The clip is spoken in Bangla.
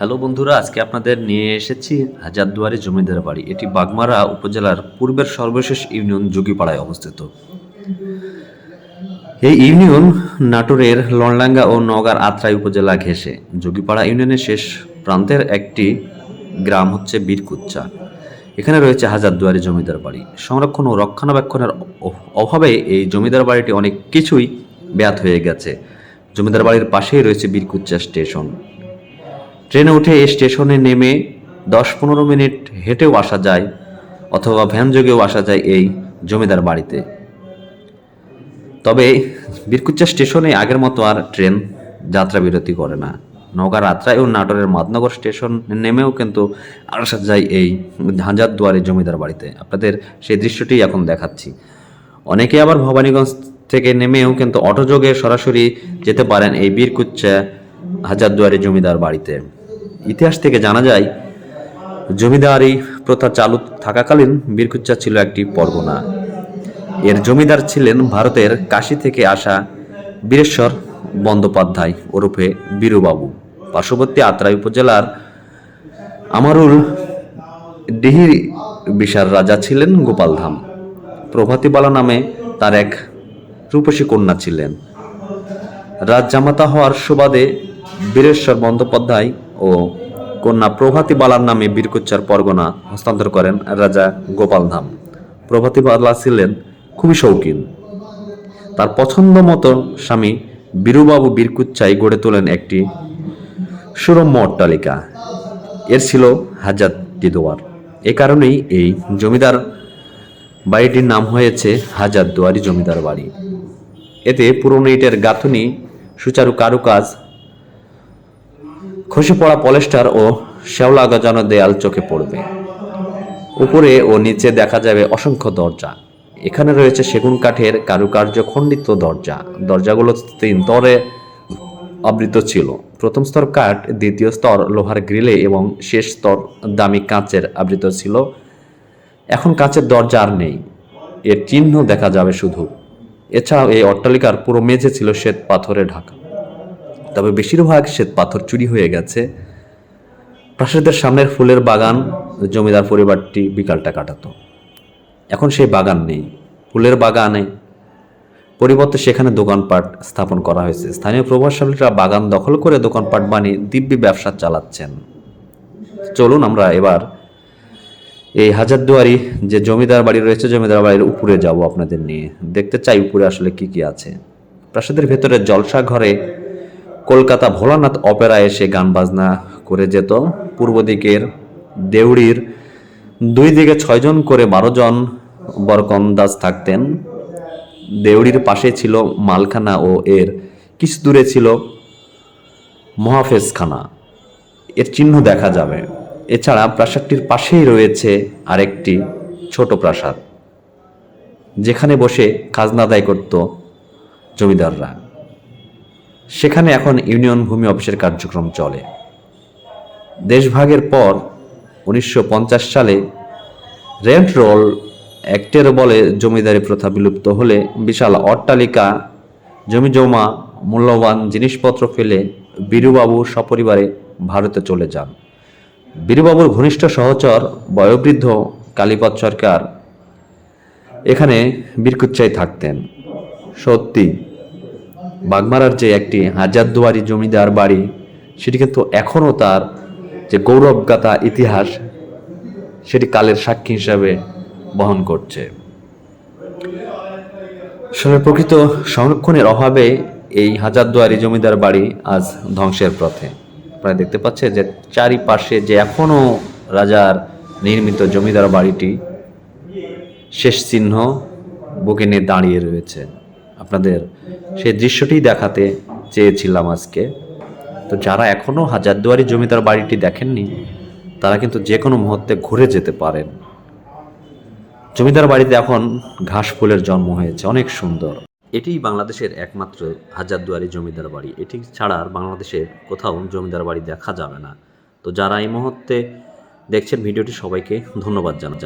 হ্যালো বন্ধুরা, আজকে আপনাদের নিয়ে এসেছি হাজারদুয়ারি জমিদার বাড়ি। এটি বাগমারা উপজেলার পূর্বের সর্বশেষ ইউনিয়ন যোগীপাড়ায় অবস্থিত। এই ইউনিয়ন নাটোরের লনলাঙ্গা ও নওগাঁর আত্রাই উপজেলা ঘেঁষে। যোগীপাড়া ইউনিয়নের শেষ প্রান্তের একটি গ্রাম হচ্ছে বীরকুচ্চা এখানে রয়েছে হাজারদুয়ারি জমিদার বাড়ি। সংরক্ষণ ও রক্ষণাবেক্ষণের অভাবে এই জমিদার বাড়িটি অনেক কিছুই ব্যাত হয়ে গেছে। জমিদার বাড়ির পাশেই রয়েছে বীরকুচ্চা স্টেশন। ট্রেনে উঠে স্টেশনে নেমে দশ পনেরো মিনিট হেঁটেও আসা যায়, অথবা ভ্যান যোগেও আসা যায় এই জমিদার বাড়িতে। তবে বীরকুচ্চা স্টেশনে আগের মতো আর ট্রেন যাত্রা বিরতি করে না। নওগাঁ রাত্রায় ও নাটোরের মাদনগর স্টেশন নেমেও কিন্তু আসা যায় এই ঝাঁঝার হাজারদুয়ারি জমিদার বাড়িতে। আপনাদের সেই দৃশ্যটি এখন দেখাচ্ছি। অনেকে আবার ভবানীগঞ্জ থেকে নেমেও কিন্তু অটোযোগে সরাসরি যেতে পারেন এই বীরকুচ্চা হাজারদুয়ারি জমিদার বাড়িতে। ইতিহাস থেকে জানা যায়, জমিদারি প্রথা চালু থাকাকালীন বীরকুচ্চা ছিল একটি পরগনা। এর জমিদার ছিলেন ভারতের কাশী থেকে আসা বীরেশ্বর বন্দ্যোপাধ্যায় ওরফে বীরুবাবু। পার্শ্ববর্তী আত্রাই উপজেলার আমারুল ডিহির বিশার রাজা ছিলেন গোপালধাম প্রভাতীবালা নামে তার এক রূপসী কন্যা ছিলেন। রাজ জামাতা হওয়ার সুবাদে বীরেশ্বর বন্দ্যোপাধ্যায় ও কন্যা প্রভাতী বালার নামে বীরকুচ্চার পরগনা হস্তান্তর করেন রাজা গোপালধাম প্রভাতী বালা ছিলেন খুবই শৌখিন। তার পছন্দ মতো স্বামী বীরুবাবু বীরকুচ্চাই গড়ে তোলেন একটি সুরম্য অট্টালিকা। এর ছিল হাজারটি দুয়ার এ কারণেই এই জমিদার বাড়িটির নাম হয়েছে হাজার দুয়ারি জমিদার বাড়ি। এতে পুরনো ইটের গাঁথুনি, সুচারু কারুকাজ খসে পড়া পলেস্টার ও শ্যাওলা গজানো দেয়াল চোখে পড়বে। উপরে ও নিচে দেখা যাবে অসংখ্য দরজা। এখানে রয়েছে সেগুন কাঠের কারুকার্য খণ্ডিত দরজা। দরজাগুলো তিন তরে আবৃত ছিল। প্রথম স্তর কাঠ, দ্বিতীয় স্তর লোহার গ্রিলে এবং শেষ স্তর দামি কাঁচের আবৃত ছিল। এখন কাঁচের দরজা আর নেই। এর চিহ্ন দেখা যাবে শুধু। এছাড়াও এই অট্টালিকার পুরো মেঝে ছিল শ্বেত পাথরে ঢাকা। তবে বেশিরভাগ শ্বেত পাথর চুরি হয়ে গেছে। প্রাসাদের সামনের ফুলের বাগান জমিদার পরিবারটি বিকালটা কাটাতো। এখন সেই বাগান নেই। ফুলের বাগানে পরিবর্তে সেখানে দোকানপাট স্থাপন করা হয়েছে। স্থানীয় প্রভাবশালীরা বাগান দখল করে দোকানপাট বানিয়ে দিব্যি ব্যবসা চালাচ্ছেন। চলুন আমরা এবার এই হাজারদুয়ারি যে জমিদার বাড়ি রয়েছে, জমিদার বাড়ির উপরে যাব আপনাদের নিয়ে। দেখতে চাই উপরে আসলে কি কি আছে। প্রাসাদের ভেতরে জলসা ঘরে কলকাতা ভোলানাথ অপেরা এসে গান বাজনা করে যেত। পূর্ব দিকের দেউড়ির দুই দিকে ছয়জন করে বারো জন বরকন্দাজ থাকতেন। দেউড়ির পাশে ছিল মালখানা ও এর কিছু দূরে ছিল মহাফেজখানা। এর চিহ্ন দেখা যাবে। এছাড়া প্রাসাদটির পাশেই রয়েছে আরেকটি ছোট প্রাসাদ, যেখানে বসে খাজনা আদায় করত জমিদাররা। সেখানে এখন ইউনিয়ন ভূমি অফিসের কার্যক্রম চলে। দেশভাগের পর উনিশশো পঞ্চাশ সালে রেন্ট রোল অ্যাক্টের বলে জমিদারি প্রথা বিলুপ্ত হলে বিশাল অট্টালিকা, জমি জমা, মূল্যবান জিনিসপত্র ফেলে বীরুবাবু সপরিবারে ভারতে চলে যান। বীরুবাবুর ঘনিষ্ঠ সহচর, বয়োবৃদ্ধ কালীপদ সরকার এখানে বীরকুচ্চায় থাকতেন। সত্যি বাগমারার যে একটি হাজারদুয়ারি জমিদার বাড়ি, সেটি কিন্তু এখনও তার যে গৌরবগাথা ইতিহাস, সেটি কালের সাক্ষী হিসাবে বহন করছে। প্রকৃত সংরক্ষণের অভাবে এই হাজারদুয়ারি জমিদার বাড়ি আজ ধ্বংসের পথে। প্রায় দেখতে পাচ্ছেন যে চারিপাশে যে এখনও রাজার নির্মিত জমিদার বাড়িটি, শেষ চিহ্ন বুকে নিয়ে দাঁড়িয়ে রয়েছে। আপনাদের সেই দৃশ্যটি দেখাতে চেয়েছিলাম আজকে। তো যারা এখনও হাজারদুয়ারি জমিদার বাড়িটি দেখেননি, তারা কিন্তু যে কোনো মুহূর্তে ঘুরে যেতে পারেন। জমিদার বাড়িতে এখন ঘাস ফুলের জন্ম হয়েছে, অনেক সুন্দর। এটিই বাংলাদেশের একমাত্র হাজারদুয়ারি জমিদার বাড়ি। এটি ছাড়া আর বাংলাদেশে কোথাও জমিদার বাড়ি দেখা যাবে না। তো যারা এই মুহূর্তে দেখছেন ভিডিওটি, সবাইকে ধন্যবাদ জানা